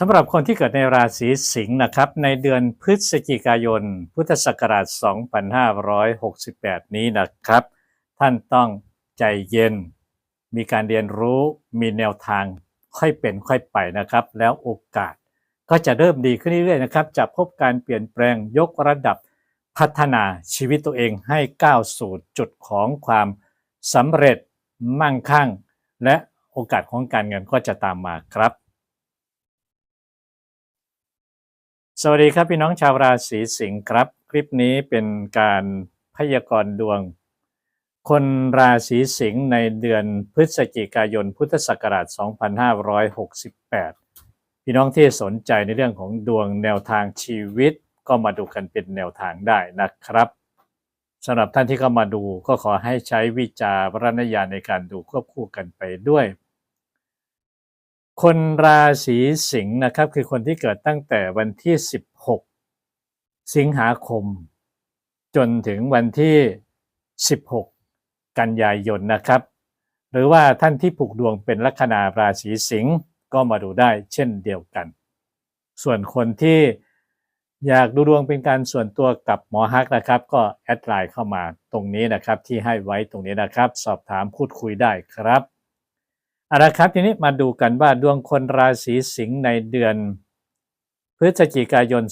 สำหรับคนที่เกิดในราศีสิงห์นะครับ ในเดือนพฤศจิกายน พุทธศักราช 2568 นี้นะครับ ท่านต้องใจเย็น มีการเรียนรู้มีแนวทางค่อยเป็นค่อยไปนะครับ แล้วโอกาสก็จะเริ่มดีขึ้นเรื่อยๆนะครับ จะพบการเปลี่ยนแปลงยกระดับพัฒนาชีวิตตัวเองให้ก้าวสู่จุดของความสำเร็จมั่งคั่ง และโอกาสของการเงินก็จะตามมาครับ สวัสดีครับพี่น้องชาวราศีสิงห์ครับ คลิปนี้เป็นการพยากรณ์ดวง คนราศีสิงห์ในเดือนพฤศจิกายนพุทธศักราช 2568 พี่น้องที่สนใจในเรื่องของดวงแนวทางชีวิต ก็มาดูกันเป็นแนวทางได้นะครับสำหรับท่านที่เข้ามาดูก็ขอให้ใช้วิจารณญาณในการดูควบคู่กันไปด้วย คนราศีสิงห์นะครับคือคนที่เกิดตั้งแต่วันที่ 16 สิงหาคม จนถึงวันที่ 16 กันยายนนะครับ หรือว่าท่านที่ผูกดวงเป็นลัคนาราศีสิงห์ก็มาดูได้เช่นเดียวกัน ส่วนคนที่อยากดูดวงเป็นการส่วนตัวกับหมอฮักนะครับ ก็แอดไลน์เข้ามาตรงนี้นะครับที่ให้ไว้ตรงนี้นะครับ สอบถามพูดคุยได้ครับ เอาละครับทีนี้มาดูกันว่าดวงคนราศีสิงห์ในเดือน พฤศจิกายน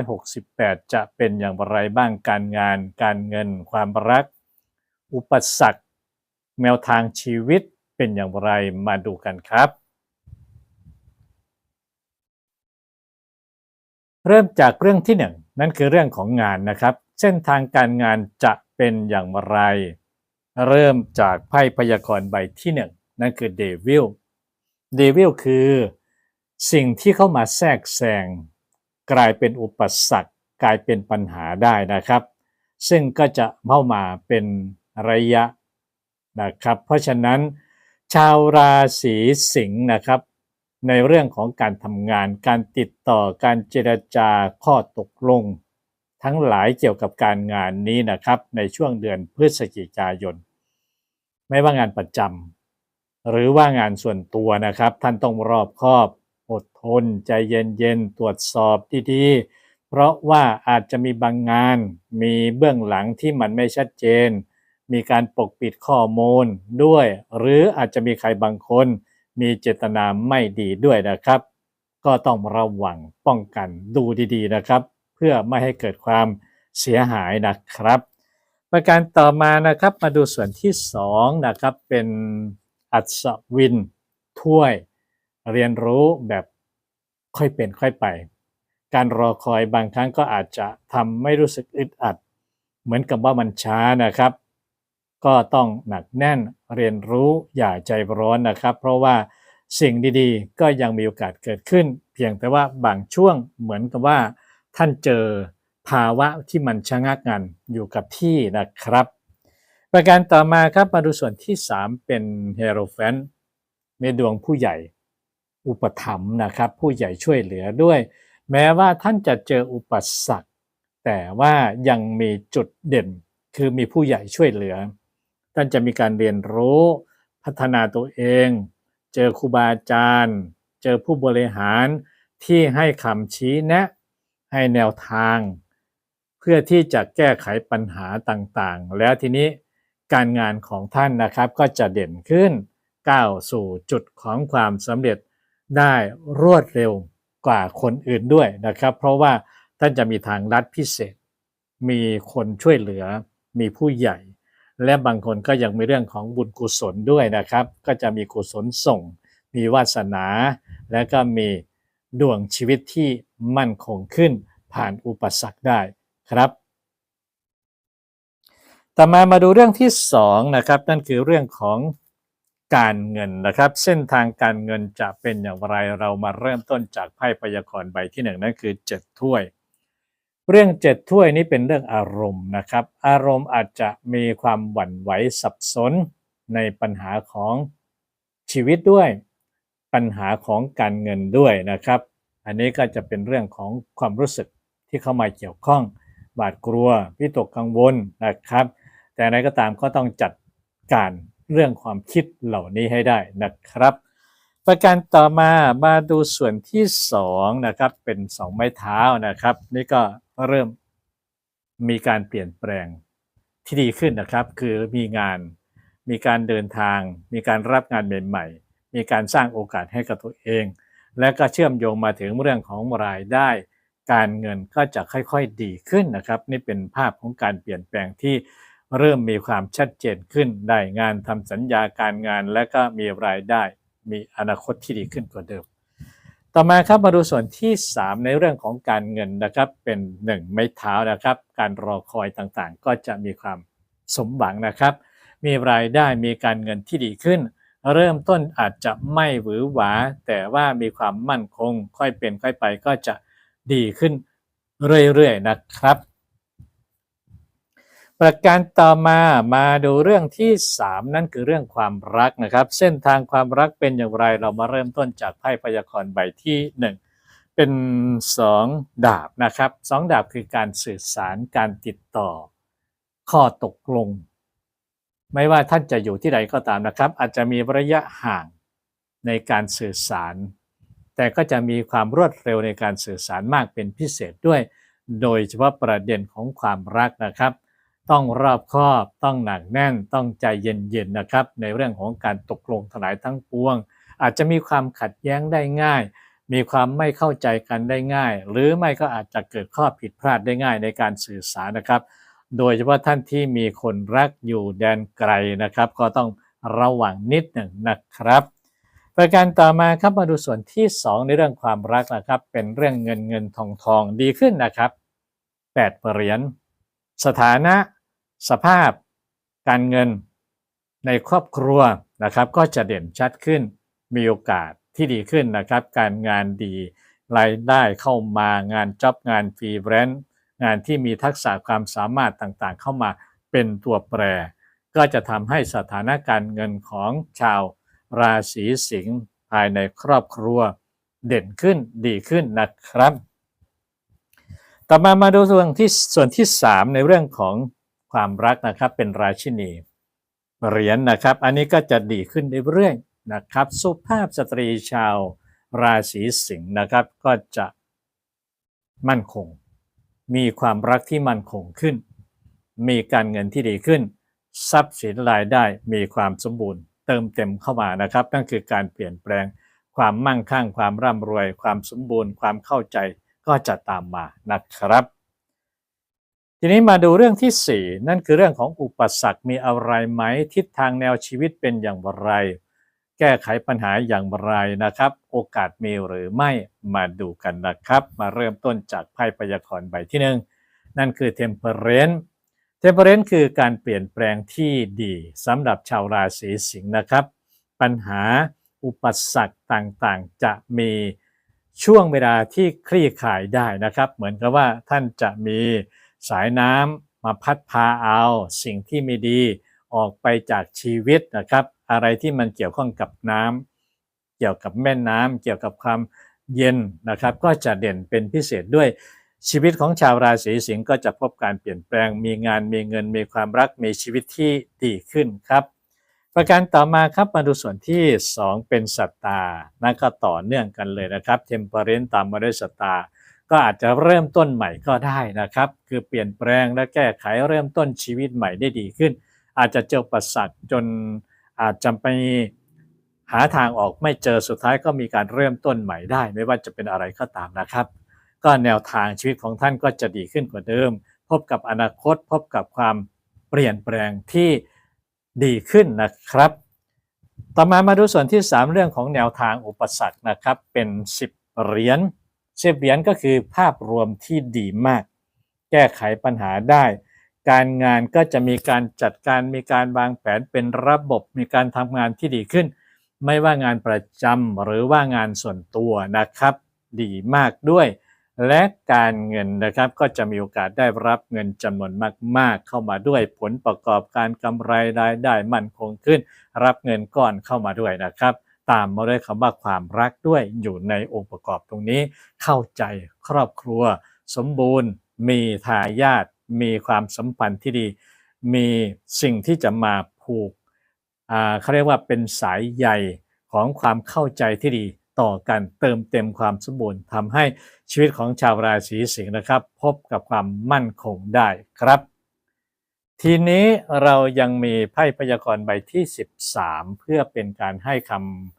2568 จะเป็นอย่างไรบ้างการงาน การเงิน ความรัก อุปสรรคแนวทางชีวิตเป็นอย่างไรมาดูกันครับ เริ่มจากเรื่องที่หนึ่งนั่นคือเรื่องของงานนะครับ เส้นทางการงานจะเป็นอย่างไร เริ่มจากไพ่พยากรณ์ใบที่หนึ่ง นั่นคือเดวิลเดวิลคือสิ่งที่เข้ามาแทรกแซงกลายเป็นอุปสรรคกลายเป็นปัญหาได้นะครับ ซึ่งก็จะเข้ามาเป็นระยะนะครับ เพราะฉะนั้น ชาวราศีสิงห์นะครับ ในเรื่องของการทำงาน การติดต่อการเจรจาข้อตกลง ทั้งหลายเกี่ยวกับการงานนี้นะครับ ในช่วงเดือนพฤศจิกายน ไม่ว่างานประจำ หรือว่างานส่วนตัวนะครับ ท่านต้องรอบคอบ อดทน ใจเย็นๆ ตรวจสอบดีๆ เพราะว่าอาจจะมีบางงาน มีเบื้องหลังที่มันไม่ชัดเจน มีการปกปิดข้อมูลด้วย หรืออาจจะมีใครบางคน มีเจตนาไม่ดีด้วยนะครับ ก็ต้องระวังป้องกันดูดีๆนะครับ เพื่อไม่ให้เกิดความเสียหายนะครับ ประการต่อมานะครับมาดูส่วนที่2นะครับเป็น อัศวิน ถ้วย เรียนรู้แบบค่อยเป็นค่อยไป การรอคอยบางครั้งก็อาจจะทำไม่รู้สึกอึดอัด เหมือนกับว่ามันช้านะครับ ก็ต้องหนักแน่นเรียนรู้อย่าใจร้อนนะครับ เพราะว่าสิ่งดีๆ ก็ยังมีโอกาสเกิดขึ้น เพียงแต่ว่าบางช่วงเหมือนกับว่า ท่านเจอภาวะที่มันชะงักงันอยู่กับที่นะครับ ประการต่อมาครับมาดูส่วนที่ 3 เป็นเฮโรแฟนในดวงผู้ใหญ่อุปถัมภ์นะครับ ผู้ใหญ่ช่วยเหลือด้วย แม้ว่าท่านจะเจออุปสรรค แต่ว่ายังมีจุดเด่น คือมีผู้ใหญ่ช่วยเหลือ ท่านจะมีการเรียนรู้พัฒนาตัวเอง เจอครูบาอาจารย์ เจอผู้บริหารที่ให้คำชี้แนะ ให้แนวทาง เพื่อที่จะแก้ไขปัญหาต่างๆ แล้วทีนี้ การงานของท่านนะครับก็จะเด่นขึ้นก้าวสู่จุดของความสำเร็จได้รวดเร็วกว่าคนอื่นด้วยนะครับ เพราะว่าท่านจะมีทางลัดพิเศษ มีคนช่วยเหลือ มีผู้ใหญ่ และบางคนก็ยังมีเรื่องของบุญกุศลด้วยนะครับ ก็จะมีกุศลส่ง มีวาสนา และก็มีดวงชีวิตที่มั่นคงขึ้นผ่านอุปสรรคได้ครับ ต่อมามาดูเรื่องที่2นะครับ นั่นคือเรื่องของการเงินนะครับ เส้นทางการเงินจะเป็นอย่างไรเรามาเริ่มต้นจากไพ่พยากรณ์ใบที่หนึ่งนั่นคือ7ถ้วย เรื่องเจ็ดถ้วยนี้เป็นเรื่องอารมณ์นะครับ อารมณ์อาจจะมีความหวั่นไหวสับสนในปัญหาของชีวิตด้วย ปัญหาของการเงินด้วยนะครับ อันนี้ก็จะเป็นเรื่องของความรู้สึกที่เข้ามาเกี่ยวข้อง บาดกลัววิตกกังวลนะครับ แต่อะไรก็ตามก็ต้องจัดการเรื่องความคิดเหล่านี้ให้ได้นะครับ ประการต่อมามาดูส่วนที่สองนะครับเป็นสองไม้เท้านะครับ นี่ก็เริ่มมีการเปลี่ยนแปลงที่ดีขึ้นนะครับ คือมีงานมีการเดินทาง มีการรับงานใหม่ๆ มีการสร้างโอกาสให้กับตัวเอง และก็เชื่อมโยงมาถึงเรื่องของรายได้ การเงินก็จะค่อยๆดีขึ้นนะครับ นี่เป็นภาพของการเปลี่ยนแปลงที่ เริ่มมีความชัดเจนขึ้นได้งานทำสัญญาการงานและก็มีรายได้มีอนาคตที่ดีขึ้นกว่าเดิม ต่อมาครับมาดูส่วนที่ 3 ในเรื่องของการเงินนะครับเป็นหนึ่งไม้เท้านะครับ การรอคอยต่างๆ ก็จะมีความสมหวังนะครับ มีรายได้มีการเงินที่ดีขึ้น เริ่มต้นอาจจะไม่หวือหวา แต่ว่ามีความมั่นคง ค่อยเป็นค่อยไปก็จะดีขึ้นเรื่อยๆนะครับ ประการต่อมามาดูเรื่องที่ 3 นั่นคือเรื่องความรักนะครับ เส้นทางความรักเป็นอย่างไรเรามาเริ่มต้นจากไพ่พยากรณ์ใบที่ 1 เป็น 2 ดาบนะครับสองดาบคือการสื่อสารการติดต่อ ข้อตกลง ไม่ว่าท่านจะอยู่ที่ใดก็ตามนะครับ อาจจะมีระยะห่างในการสื่อสาร แต่ก็จะมีความรวดเร็วในการสื่อสารมากเป็นพิเศษด้วย โดยเฉพาะประเด็นของความรักนะครับ ต้องรอบคอบ ต้องหนักแน่น ต้องใจเย็นๆนะครับ ในเรื่องของการตกลงทลายทั้งปวง อาจจะมีความขัดแย้งได้ง่าย มีความไม่เข้าใจกันได้ง่าย หรือไม่ก็อาจจะเกิดข้อผิดพลาดได้ง่ายในการสื่อสารนะครับ โดยเฉพาะท่านที่มีคนรักอยู่แดนไกลนะครับ ก็ต้องระวังนิดหนึ่งนะครับประการต่อมาครับมาดูส่วนที่ 2 ในเรื่องความรักนะครับ เป็นเรื่องเงินเงินทองทองดีขึ้นนะครับ8เหรียญ สถานะสภาพการเงินในครอบครัวนะครับ ก็จะเด่นชัดขึ้นมีโอกาสที่ดีขึ้นนะครับ การงานดีรายได้เข้ามางานจ็อบงานฟรีแลนซ์งานที่มีทักษะความสามารถต่างๆ เข้ามาเป็นตัวแปร ก็จะทำให้สถานการเงินของชาวราศีสิงห์ภายในครอบครัวเด่นขึ้นดีขึ้นนะครับ ต่อมามาดูส่วนที่ส่วนที่ 3 ในเรื่องของความรักนะครับเป็นราชินีเหรียญนนะครับ อันนี้ก็จะดีขึ้นเรื่อยๆนะครับ สุภาพสตรีชาวราศีสิงห์นะครับ ก็จะมั่นคง มีความรักที่มั่นคงขึ้น มีการเงินที่ดีขึ้น ทรัพย์สินรายได้มีความสมบูรณ์ เติมเต็มเข้ามานะครับนั่นคือการเปลี่ยนแปลงความมั่งคั่ง ความร่ำรวย ความสมบูรณ์ ความเข้าใจ ก็จะตามมานะครับ ทีนี้มาดูเรื่องที่ 4 นั่นคือเรื่องของอุปสรรคมีอะไรไหมทิศทางแนวชีวิตเป็นอย่างไร แก้ไขปัญหาอย่างไรนะครับ โอกาสมีหรือไม่มาดูกันนะครับ มาเริ่มต้นจากไพ่พยากรณ์ใบที่หนึ่งนั่นคือ Temperance Temperance คือการเปลี่ยนแปลงที่ดีสำหรับชาวราศีสิงห์นะครับ ปัญหาอุปสรรคต่างๆ จะมี ช่วงเวลาที่คลี่คลายได้นะครับ เหมือนกับว่าท่านจะมีสายน้ำมาพัดพาเอาสิ่งที่ไม่ดีออกไปจากชีวิตนะครับ อะไรที่มันเกี่ยวข้องกับน้ำเกี่ยวกับแม่น้ำเกี่ยวกับความเย็นนะครับ ก็จะเด่นเป็นพิเศษด้วยชีวิตของชาวราศีสิงห์ก็จะพบการเปลี่ยนแปลง มีงานมีเงินมีความรักมีชีวิตที่ดีขึ้นครับ ประการต่อมาครับมาดูส่วนที่ 2 เป็นสัตตา นั่นก็ต่อเนื่องกันเลยนะครับเทมเพอเรนตามมาด้วยสัตตา ก็อาจจะเริ่มต้นใหม่ก็ได้นะครับ คือเปลี่ยนแปลงและแก้ไขเริ่มต้นชีวิตใหม่ได้ดีขึ้น อาจจะเจอประสักจนอาจจะไปหาทางออกไม่เจอสุดท้ายก็มีการเริ่มต้นใหม่ได้ ไม่ว่าจะเป็นอะไรก็ตามนะครับ ก็แนวทางชีวิตของท่านก็จะดีขึ้นกว่าเดิม พบกับอนาคต พบกับความเปลี่ยนแปลงที่ ดีขึ้นนะครับ ต่อมามาดูส่วนที่ 3 เรื่องของแนวทางอุปสรรคนะครับ เป็น 10 เหรียญสิบเหรียญก็คือภาพรวมที่ดีมาก แก้ไขปัญหาได้ การงานก็จะมีการจัดการมีการวางแผนเป็นระบบมีการทำงานที่ดีขึ้น ไม่ว่างานประจำหรือว่างานส่วนตัวนะครับ ดีมากด้วย และการเงินนะครับก็จะมีโอกาสได้รับเงินจำนวนมาก ๆ เข้ามาด้วยผลประกอบการกำไรรายได้มั่นคงขึ้น รับเงินก้อนเข้ามาด้วยนะครับ ตามมาด้วยคำว่าความรักด้วยอยู่ในองค์ประกอบตรงนี้ เข้าใจครอบครัว สมบูรณ์ มีทายาทมีความสัมพันธ์ที่ดี มีสิ่งที่จะมาผูกเขาเรียกว่าเป็นสายใยของความเข้าใจที่ดี ต่อกันเติมเต็มความสมบูรณ์ทำให้ชีวิตของชาวราศีสิงห์นะครับ พบกับความมั่นคงได้ครับ ทีนี้เรายังมีไพ่พยากรณ์ใบที่ 13 เพื่อเป็นการให้ค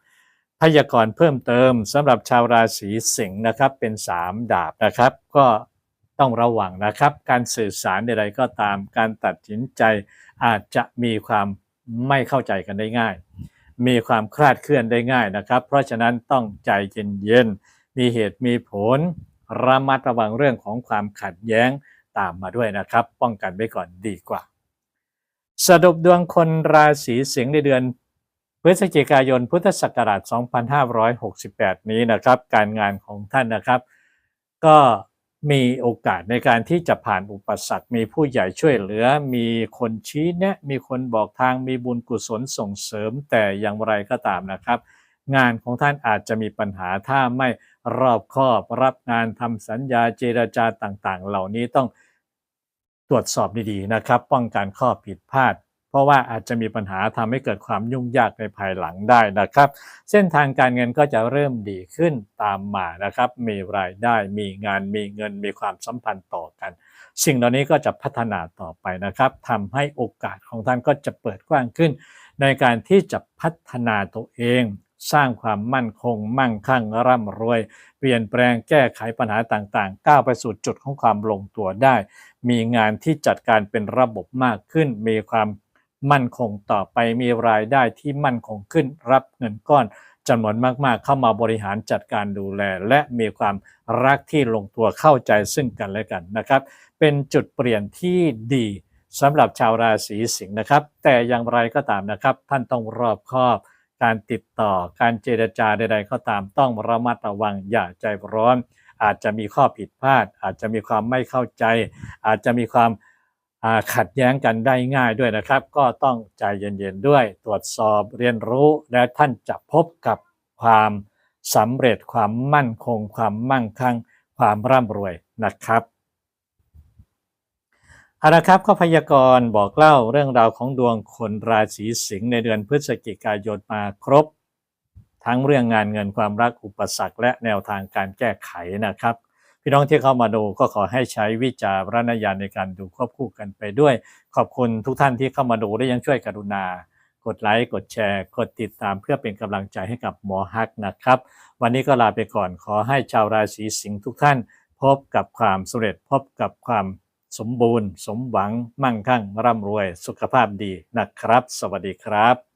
ำพยากรณ์เพิ่มเติมสำหรับชาวราศีสิงห์นะครับเป็น 3 ดาบนะครับ ก็ต้องระวังนะครับ การสื่อสารใดๆก็ตาม การตัดสินใจอาจจะมีความไม่เข้าใจกันได้ง่าย มีความคลาดเคลื่อนได้ง่ายนะครับ เพราะฉะนั้นต้องใจเย็นๆมีเหตุมีผล ระมัดระวังเรื่องของความขัดแย้งตามมาด้วยนะครับ ป้องกันไว้ก่อนดีกว่า สรุปดวงคนราศีสิงห์ในเดือนพฤศจิกายนพุทธศักราช 2568 นี้นะครับ การงานของท่านนะครับ ก็ มีโอกาสในการที่จะผ่านอุปสรรค มีผู้ใหญ่ช่วยเหลือ มีคนชี้แนะ มีคนบอกทาง มีบุญกุศลส่งเสริม แต่อย่างไรก็ตามนะครับ งานของท่านอาจจะมีปัญหาถ้าไม่รอบคอบรับงานทำสัญญาเจรจาต่างๆ เหล่านี้ต้องตรวจสอบดีๆนะครับ ป้องกันข้อผิดพลาด เพราะว่าอาจจะมีปัญหาทำให้เกิดความยุ่งยากในภายหลังได้นะครับ เส้นทางการเงินก็จะเริ่มดีขึ้นตามมานะครับ มีรายได้มีงานมีเงินมีความสัมพันธ์ต่อกัน สิ่งเหล่านี้ก็จะพัฒนาต่อไปนะครับทำให้โอกาสของท่านก็จะเปิดกว้างขึ้น ในการที่จะพัฒนาตัวเองสร้างความมั่นคง มั่งคั่งร่ำรวย เปลี่ยนแปลงแก้ไขปัญหาต่างๆ ก้าวไปสู่จุดของความลงตัวได้ มีงานที่จัดการเป็นระบบมากขึ้น มีความ มั่นคงต่อไปมีรายได้ที่มั่นคงขึ้นรับเงินก้อนจำนวนมากๆ เข้ามาบริหารจัดการดูแล และมีความรักที่ลงตัวเข้าใจซึ่งกันและกันนะครับ เป็นจุดเปลี่ยนที่ดีสำหรับชาวราศีสิงห์นะครับ แต่อย่างไรก็ตามนะครับ ท่านต้องรอบคอบ การติดต่อการเจรจาใด ๆ ก็ตามต้องระมัดระวังอย่าใจร้อน อาจจะมีข้อผิดพลาด อาจจะมีความไม่เข้าใจ อาจจะมีความ ขัดแย้งกันได้ง่ายด้วยนะครับ ก็ต้องใจเย็นๆด้วย ตรวจสอบเรียนรู้และท่านจะพบกับความสำเร็จความมั่นคง ความมั่งคั่ง ความร่ำรวยนะครับเอาละครับก็พยากรณ์บอกเล่าเรื่องราวของดวงคนราศีสิงห์ในเดือนพฤศจิกายนมาครบ ทั้งเรื่องงานเงินความรักอุปสรรคและแนวทางการแก้ไขนะครับ พี่น้องที่เข้ามาดูก็ขอให้ใช้วิจารณญาณในการดูควบคู่กันไปด้วย ขอบคุณทุกท่านที่เข้ามาดูและยังช่วยกรุณา กดไลค์กดแชร์ กดติดตามเพื่อเป็นกำลังใจให้กับหมอฮักนะครับ วันนี้ก็ลาไปก่อนขอให้ชาวราศีสิงห์ทุกท่าน พบกับความสำเร็จพบกับความสมบูรณ์ สมหวัง มั่งคั่ง ร่ำรวย สุขภาพดีนะครับ สวัสดีครับ